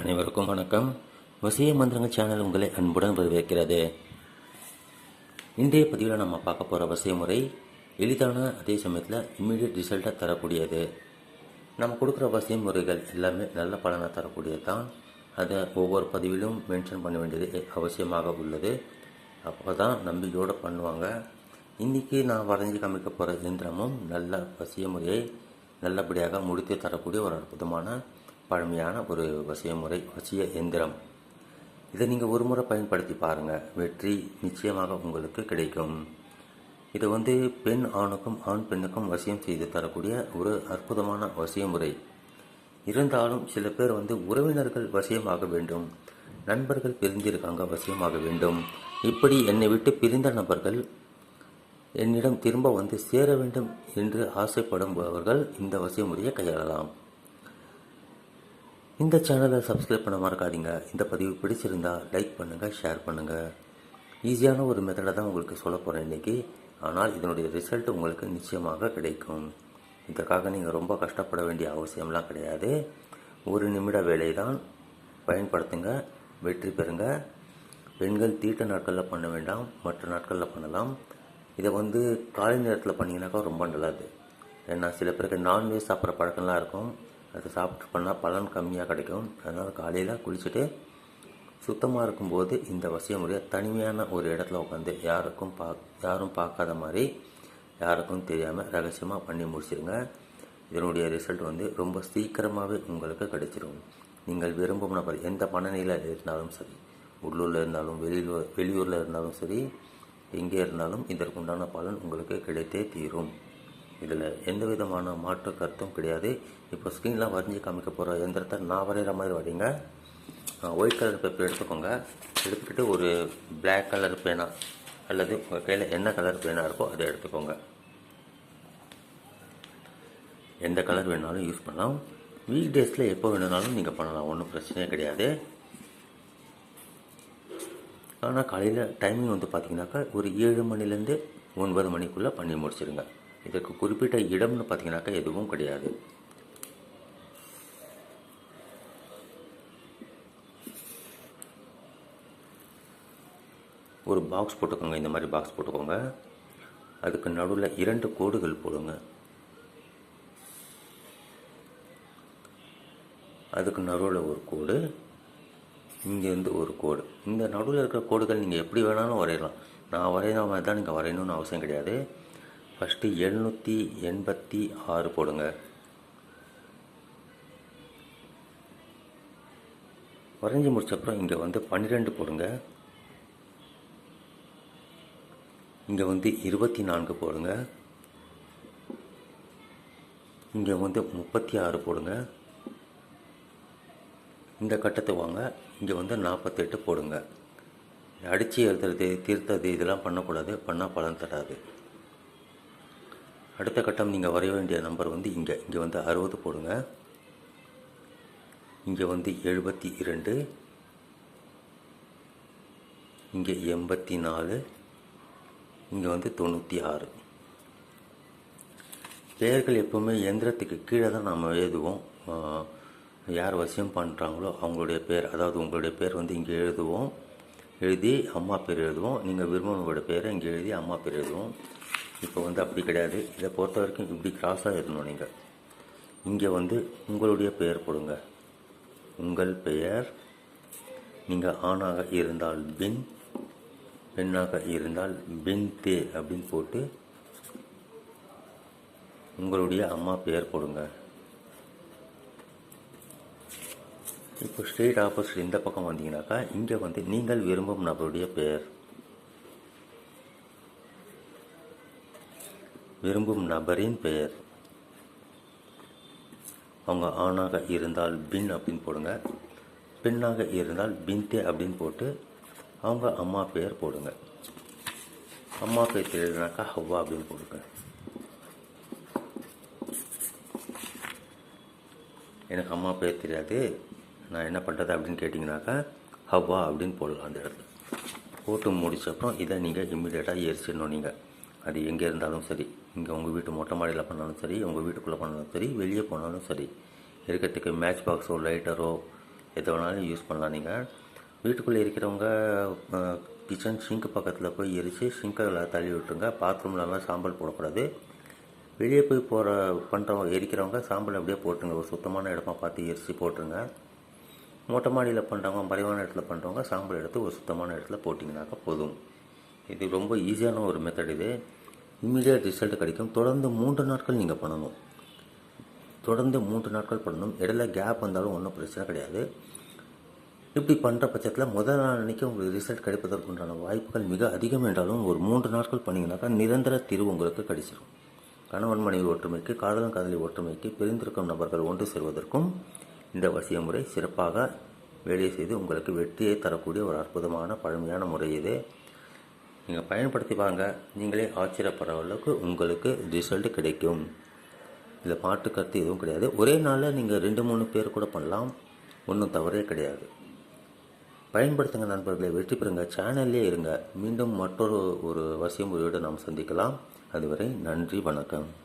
அனைவருக்கும் வணக்கம். வசிய மந்திரங்கள் சேனல் உங்களை அன்புடன் வரவேற்கிறது. இன்றைய பதிவில் நம்ம பார்க்க போகிற வசிய முறை எளிதான அதே சமயத்தில் இம்மிடியட் ரிசல்ட்டாக தரக்கூடியது. நம்ம கொடுக்குற வசிய முறைகள் எல்லாமே நல்ல பலனை தரக்கூடியது தான் அதை ஒவ்வொரு பதிவிலும் மென்ஷன் பண்ண வேண்டியது அவசியமாக உள்ளது. அப்போ தான் நம்பிக்கையோடு பண்ணுவாங்க. இன்றைக்கி நான் வரைஞ்சி காமிக்க போகிற இயந்திரமும் நல்ல வசிய முறையை நல்லபடியாக முடித்து தரக்கூடிய ஒரு அற்புதமான பழமையான ஒரு வசிய முறை வசிய எந்திரம். இதை நீங்கள் ஒரு முறை பயன்படுத்தி பாருங்கள் வெற்றி நிச்சயமாக உங்களுக்கு கிடைக்கும். இது வந்து பெண் ஆணுக்கும் ஆண் பெண்ணுக்கும் வசியம் செய்து தரக்கூடிய ஒரு அற்புதமான வசிய முறை இருந்தாலும் சில பேர் வந்து உறவினர்கள் வசியமாக வேண்டும். நண்பர்கள் பிரிந்திருக்காங்க வசியமாக வேண்டும். இப்படி என்னை விட்டு பிரிந்த நபர்கள் என்னிடம் திரும்ப வந்து சேர வேண்டும் என்று ஆசைப்படுபவர்கள் இந்த வசிய முறையை கையாளலாம். இந்த சேனலை சப்ஸ்கிரைப் பண்ண மறக்காதீங்க. இந்த பதிவு பிடிச்சிருந்தா லைக் பண்ணுங்கள் ஷேர் பண்ணுங்கள் ஈஸியான ஒரு மெத்தடை தான் உங்களுக்கு சொல்ல போகிறேன் இன்றைக்கி ஆனால் இதனுடைய ரிசல்ட் உங்களுக்கு நிச்சயமாக கிடைக்கும். இதற்காக நீங்கள் ரொம்ப கஷ்டப்பட வேண்டிய அவசியம்லாம் கிடையாது. ஒரு நிமிட வேலை தான் பயன்படுத்துங்க வெற்றி பெறுங்க. பெண்கள் தீட்ட நாட்களில் பண்ண வேண்டாம் மற்ற நாட்களில் பண்ணலாம். இதை வந்து காலை நேரத்தில் பண்ணிங்கனாக்கா ரொம்ப நல்லது. ஏன்னா சில பேருக்கு நான்வெஜ் சாப்பிட்ற பழக்கம்லாம் இருக்கும். அதை சாப்பிட்டு பண்ணால் பலன் கம்மியாக கிடைக்கும். அதனால் காலையில் குளிச்சுட்டு சுத்தமாக இருக்கும்போது இந்த வசிய முறையை தனிமையான ஒரு இடத்துல உட்காந்து யாருக்கும் பா யாரும் பார்க்காத மாதிரி யாருக்கும் தெரியாமல் ரகசியமாக பண்ணி முடிச்சிருங்க. இதனுடைய ரிசல்ட் வந்து ரொம்ப சீக்கிரமாகவே உங்களுக்கு கிடைச்சிரும். நீங்கள் விரும்பும் நபர் எந்த பணநிலையில் இருந்தாலும் சரி உள்ளூரில் இருந்தாலும் வெளியூர் வெளியூரில் இருந்தாலும் சரி எங்கே இருந்தாலும் இதற்குண்டான பலன் உங்களுக்கு கிடைத்தே தீரும். இதில் எந்த விதமான மாற்று கருத்தும் கிடையாது. இப்போ ஸ்க்ரீனில் வரைஞ்சி காமிக்க போகிற எந்திரத்தை நான் வரைகிற மாதிரி வரைங்க ஒயிட் கலர் பேப்பர் எடுத்துக்கோங்க. எடுத்துக்கிட்டு ஒரு பிளாக் கலர் பேனா அல்லது உங்கள் கையில் என்ன கலர் பேனா இருக்கோ அதை எடுத்துக்கோங்க. எந்த கலர் வேணாலும் யூஸ் பண்ணலாம். வீக் டேஸில் எப்போ வேணுனாலும் நீங்கள் பண்ணலாம். ஒன்றும் பிரச்சனையே கிடையாது. ஆனால் காலையில் டைமிங் வந்து பார்த்தீங்கன்னாக்கா ஒரு ஏழு மணிலேருந்து ஒன்பது மணிக்குள்ளே பண்ணி முடிச்சிடுங்க இதற்கு குறிப்பிட்ட இடம்னு பார்த்தீங்கன்னாக்கா எதுவும் கிடையாது. ஒரு பாக்ஸ் போட்டுக்கோங்க இந்த மாதிரி பாக்ஸ் போட்டுக்கோங்க. அதுக்கு நடுவில் இரண்டு கோடுகள் போடுங்க. அதுக்கு நடுவில் ஒரு கோடு இங்கேருந்து ஒரு கோடு. இந்த நடுவில் இருக்கிற கோடுகள் நீங்கள் எப்படி வேணாலும் வரையலாம். நான் வரையிற மாதிரி தான் நீங்கள் வரையணும்னு அவசியம் கிடையாது. ஃபஸ்ட்டு எழுநூற்றி எண்பத்தி ஆறு போடுங்க. வரைஞ்சி முடிச்சப்புறம் இங்கே வந்து பன்னிரெண்டு போடுங்க. இங்கே வந்து இருபத்தி நான்கு போடுங்க. இங்கே வந்து முப்பத்தி ஆறு போடுங்க. இந்த கட்டத்தை வாங்க இங்கே வந்து நாற்பத்தெட்டு போடுங்க. அடித்து எழுதுறது தீர்த்தது இதெல்லாம் பண்ணக்கூடாது பண்ணால் பலன் தராது. அடுத்த கட்டம் நீங்கள் வரைய வேண்டிய நம்பர் வந்து இங்கே. இங்கே வந்து அறுபது போடுங்க. இங்கே வந்து எழுபத்தி இரண்டு. இங்கே எண்பத்தி நாலு. இங்கே வந்து தொண்ணூற்றி ஆறு. பெயர்கள் எப்போவுமே எந்திரத்துக்கு கீழே தான் நாம் எழுதுவோம். யார் வசியம் பண்ணுறாங்களோ அவங்களுடைய பேர் அதாவது உங்களுடைய பேர் வந்து இங்கே எழுதுவோம். எழுதி அம்மா பேர் எழுதுவோம். நீங்கள் விரும்பினவங்களோட பேரை இங்கே எழுதி அம்மா பேர் எழுதுவோம். இப்போ வந்து அப்படி கிடையாது. இதை பொறுத்த வரைக்கும் இப்படி கிராஸாக இருக்கணும் நீங்கள் இங்கே வந்து உங்களுடைய பெயர் போடுங்க. உங்கள் பெயர் நீங்கள் ஆணாக இருந்தால் பின் பெண்ணாக இருந்தால் பின் தே அப்படின்னு போட்டு உங்களுடைய அம்மா பெயர் போடுங்க. இப்போ ஸ்ட்ரெயிட் ஆப்போசிட் இந்த பக்கம் வந்தீங்கன்னாக்கா இங்கே வந்து நீங்கள் விரும்பும் நபருடைய பெயர். விரும்பும் நபரின் பெயர். அவங்க ஆணாக இருந்தால் பின் அப்படின்னு போடுங்க. பெண்ணாக இருந்தால் பின்தே அப்படின்னு போட்டு அவங்க அம்மா பெயர் போடுங்க. அம்மா பெயர் தெரியலனாக்கா ஹவ்வா அப்படின்னு போடுங்க. எனக்கு அம்மா பெயர் தெரியாது. நான் என்ன பண்ணுறது அப்படின்னு கேட்டிங்கனாக்கா ஹவ்வா அப்படின்னு போடலாம் அந்த இடத்துல. போட்டு முடிச்ச அப்புறம் இதை நீங்கள் இம்மிடியேட்டாக எரிச்சிடணும் நீங்கள் அது எங்கே இருந்தாலும் சரி. இங்கே உங்கள் வீட்டு மொட்டை மாடியில் பண்ணாலும் சரி உங்கள் வீட்டுக்குள்ளே பண்ணாலும் சரி வெளியே போனாலும் சரி. இருக்கிறதுக்கு மேட்ச் பாக்ஸோ லைட்டரோ எது வேணாலும் யூஸ் பண்ணலாம் நீங்கள் வீட்டுக்குள்ளே இருக்கிறவங்க கிச்சன் ஷிங்க் பக்கத்தில் போய் எரித்து ஷிங்கை தள்ளி விட்டுருங்க. பாத்ரூம்லலாம் சாம்பல் போடக்கூடாது. வெளியே போய் போகிற பண்ணுறவங்க எரிக்கிறவங்க சாம்பல் அப்படியே போட்டுருங்க. ஒரு சுத்தமான இடமா பார்த்து எரித்து போட்டுருங்க. மொட்டை மாடியில் பண்ணுறவங்க மறைவான இடத்துல பண்ணுறவங்க சாம்பல் எடுத்து ஒரு சுத்தமான இடத்துல போட்டிங்கனாக்கா போதும். இது ரொம்ப ஈஸியான ஒரு மெத்தட் இது. இம்மிடியட் ரிசல்ட் கிடைக்கும். தொடர்ந்து மூன்று நாட்கள் நீங்கள் பண்ணணும். தொடர்ந்து மூன்று நாட்கள் பண்ணணும். இடையில கேப் வந்தாலும் ஒன்றும் பிரச்சனை கிடையாது. இப்படி பண்ணுற பட்சத்தில் முதல் நாள் அன்றைக்கி உங்களுக்கு ரிசல்ட் கிடைப்பதற்கு உண்டான வாய்ப்புகள் மிக அதிகம் என்றாலும் ஒரு மூன்று நாட்கள் பண்ணிங்கனாக்கா நிரந்தர தீர்வு உங்களுக்கு கிடைச்சிடும் கணவன் மனைவி ஒற்றுமைக்கு காதலன் காதலி ஒற்றுமைக்கு பிரிந்திருக்கும் நபர்கள் ஒன்று சேர்வதற்கும் இந்த வசிய முறை சிறப்பாக வேலை செய்து உங்களுக்கு வெற்றியை தரக்கூடிய ஒரு அற்புதமான பழமையான முறை இது. நீங்கள் பயன்படுத்தி வாங்க நீங்களே ஆச்சரியப்படுற அளவுக்கு உங்களுக்கு ரிசல்ட் கிடைக்கும். இதில் பாட்டு கருத்து எதுவும் கிடையாது. ஒரே நாளில் நீங்கள் ரெண்டு மூணு பேர் கூட பண்ணலாம். ஒன்றும் தவறே கிடையாது. பயன்படுத்துங்க நண்பர்களை வெற்றி பெறுங்க. சேனல்லே இருங்க. மீண்டும் மற்றொரு ஒரு வசிய முறையோடு நாம் சந்திக்கலாம். அதுவரை நன்றி வணக்கம்.